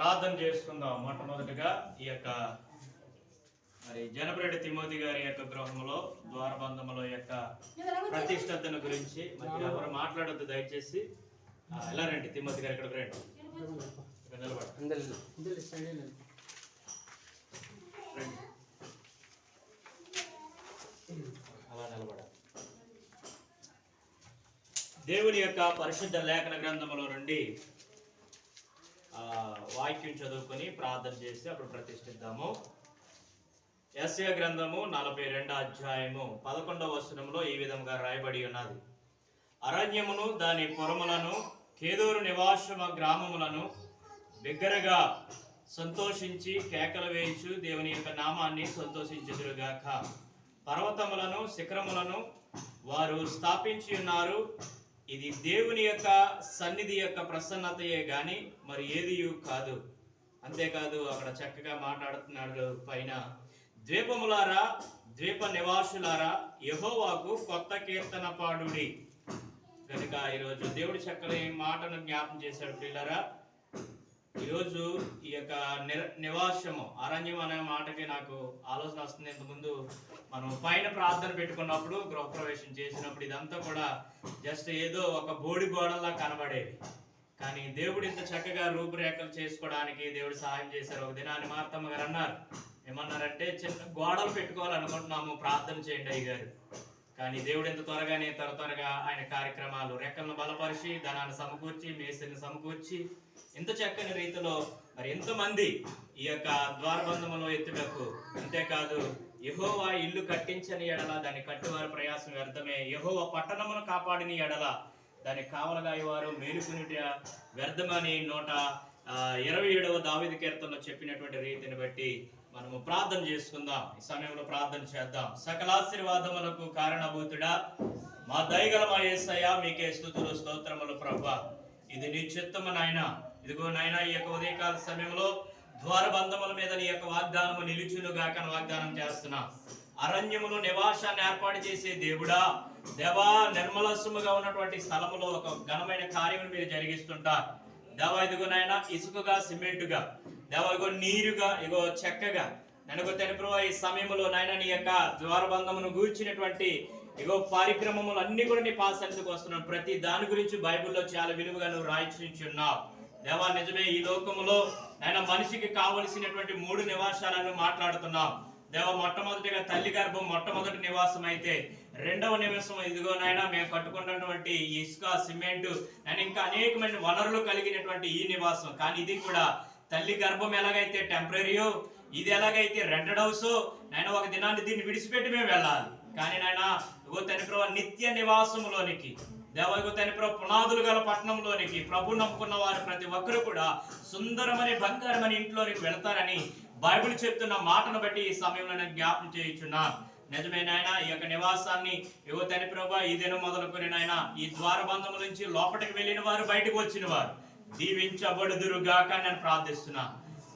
ప్రార్థన చేసుకుందాం మొట్టమొదటిగా ఈ యొక్క మరి జనపరెడ్డి తిమోతి గారి యొక్క గృహంలో ద్వారబంధముల యొక్క ప్రతిష్టతను గురించి మరి ఎవరు మాట్లాడొద్దు దయచేసి. ఎలా రండి? తిమోతి గారు ఇక్కడ రండి. అలా దేవుని యొక్క పరిశుద్ధ లేఖన గ్రంథములో నుండి వాక్యం చదువుకొని ప్రార్థన చేసి అప్పుడు ప్రతిష్ఠిద్దాము. ఎస్ఏ గ్రంథము నలభై రెండో అధ్యాయము పదకొండవ వచనంలో ఈ విధంగా రాయబడి ఉన్నది. అరణ్యమును దాని పొరములను కేదూరు నివాసమ గ్రామములను బిగ్గరగా సంతోషించి కేకలు వేయించు దేవుని యొక్క నామాన్ని సంతోషించుదురుగాక. పర్వతములను శిఖరములను వారు స్థాపించి ఉన్నారు. ఇది దేవుని యొక్క సన్నిధి యొక్క ప్రసన్నతయే గాని మరి ఏది కాదు. అంతేకాదు అక్కడ చక్కగా మాట్లాడుతున్నాడు పైన ద్వీపములారా ద్వీప నివాసులారా యహోవాకు కొత్త కీర్తన పాడుడి. కనుక ఈరోజు దేవుడి చక్కని మాటను జ్ఞాపం చేశాడు పిల్లరా ఈరోజు ఈ యొక్క నిర- నివాసము అరణ్యం అనే మాటకి నాకు ఆలోచన వస్తుంది. ఇంతకుముందు మనం పైన ప్రార్థన పెట్టుకున్నప్పుడు గృహప్రవేశం చేసినప్పుడు ఇదంతా కూడా జస్ట్ ఏదో ఒక బోడి గోడలా కనబడేది కానీ దేవుడు ఇంత చక్కగా రూపురేఖలు చేసుకోవడానికి దేవుడు సహాయం చేశారు. ఒక దినాన్ని మార్తమ్మ గారు అన్నారు. ఏమన్నారంటే చిన్న గోడలు పెట్టుకోవాలనుకుంటున్నాము ప్రార్థన చేయండి అయ్య గారు కానీ దేవుడు ఎంత త్వరగానే త్వర త్వరగా ఆయన కార్యక్రమాలు రెక్కలను బలపరిచి ధనాన్ని సమకూర్చి మేస్త్రిని సమకూర్చి ఇంత చక్కని రీతిలో మరి ఎంతమంది ఈ యొక్క ద్వారబంధములో ఎత్తుటకు? అంతేకాదు యహోవా ఇల్లు కట్టించని ఎడల దాన్ని కట్టువారి ప్రయాసం వ్యర్థమే. యహోవా పట్టణమును కాపాడిని ఎడల దాన్ని కావలగాయవారు మేలుకునిట వ్యర్థమని నోట ఇరవై ఏడవ దావిది కీర్తనలో చెప్పినటువంటి రీతిని బట్టి మనము ప్రార్థన చేసుకుందాం. ఈ సమయంలో ప్రార్థన చేద్దాం. సకలాశీర్వాదములకు కారణభూతుడా మా దయగల మా యేసయ్య మీకే స్థుతులు స్తోత్రములు ప్రభా. ఇది నీ చిత్తము నాయన. ఇదిగో నాయన ఈ యొక్క ఉదయకాల సమయంలో ద్వారబంధముల మీద నీ యొక్క వాగ్దానము నిలుచును గాక వాగ్దానం చేస్తున్నా. అరణ్యమును నివాసాన్ని ఏర్పాటు చేసే దేవుడా దేవా నిర్మలస్సుముగా ఉన్నటువంటి స్థలములో ఒక ఘనమైన కార్యము మీరు జరిగిస్తుంటారు. దేవా ఇదిగో నాయన ఇసుకగా సిమెంటుగా. దేవా ఇగో నీరుగా ఇగో చెక్కగా. ననుగు తెలుపు ఈ సమయంలో నాయన నీ యొక్క ద్వారబంధమును గూర్చినటువంటి ఇగో కార్యక్రమములు అన్ని కూడా నీ పాసందుకు వస్తున్నాను. ప్రతి దాని గురించి బైబిల్లో చాలా విలువగా నువ్వు రాయించున్నావు దేవా నిజమే ఈ లోకములో నాయన మనిషికి కావలసినటువంటి మూడు నివాసాలను మాట్లాడుతున్నాం దేవ మొట్టమొదటిగా తల్లి గర్భం మొట్టమొదటి నివాసం అయితే రెండవ నివాసం ఇదిగో నాయన మేము కట్టుకున్నటువంటి ఇసుక సిమెంట్ అండ్ ఇంకా అనేకమైన వనరులు కలిగినటువంటి ఈ నివాసం. కానీ ఇది కూడా తల్లి గర్భం ఎలాగైతే టెంపరీయో ఇది ఎలాగైతే రెంటెడ్ హౌస్ నాయన ఒక దినాన్ని దీన్ని విడిచిపెట్టి మేము వెళ్ళాలి. కానీ నాయన ఇగో తన నిత్య నివాసములోనికి దేవగు తన ప్రభు పునాదులు గల పట్టణంలోనికి ప్రభు నమ్ముకున్న వారు ప్రతి ఒక్కరు కూడా సుందరమని బంగారమని ఇంట్లోనికి వెళ్తారని బైబిల్ చెప్తున్న మాటను బట్టి ఈ సమయంలో నేను జ్ఞాపం చేయించున్నా నిజమే నాయన ఈ యొక్క నివాసాన్ని ఇగో తని ప్రభా ఈ దినం మొదలుకొని నాయన ఈ ద్వారబంధము నుంచి లోపలికి వెళ్ళిన వారు బయటకు వచ్చిన వారు. దీవించబడుదురు గాక నేను ప్రార్థిస్తున్నా.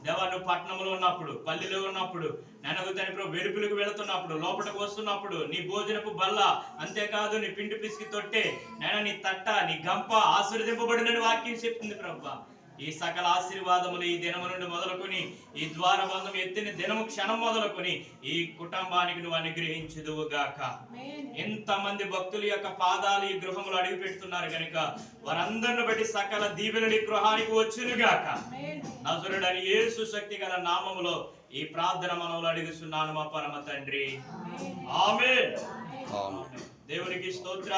దేవా నువ్వు పట్టణంలో ఉన్నప్పుడు పల్లెలో ఉన్నప్పుడు నెనగు తని ప్రభు వెలుపులకు వెళుతున్నప్పుడు లోపలికి వస్తున్నప్పుడు నీ భోజనపు బల్ల అంతేకాదు నీ పిండి పిసికి తొట్టే నేను నీ తట్ట నీ గంప ఆశీర్దింపబడినని వాక్యం చెప్తుంది ప్రభా. ఈ సకల ఆశీర్వాదములు ఈ దినము నుండి మొదలుకొని ఈ ద్వారబంధం ఎత్తిన దినము క్షణం మొదలుకొని ఈ కుటుంబానికి నువ్వు అనుగ్రహించదువు గాక ఎంతమంది భక్తుల యొక్క పాదాలు ఈ గృహంలో అడుగు పెడుతున్నారు కనుక వారందరిని బట్టి సకల దీవెనలు ఈ గృహానికి వచ్చును గాక నజరుడని యేసు శక్తి గల నామములో ఈ ప్రార్థన మనవులు అడుగుతున్నాను మా పరమ తండ్రి. ఆమేన్. ఆమేన్. దేవునికి స్తోత్ర.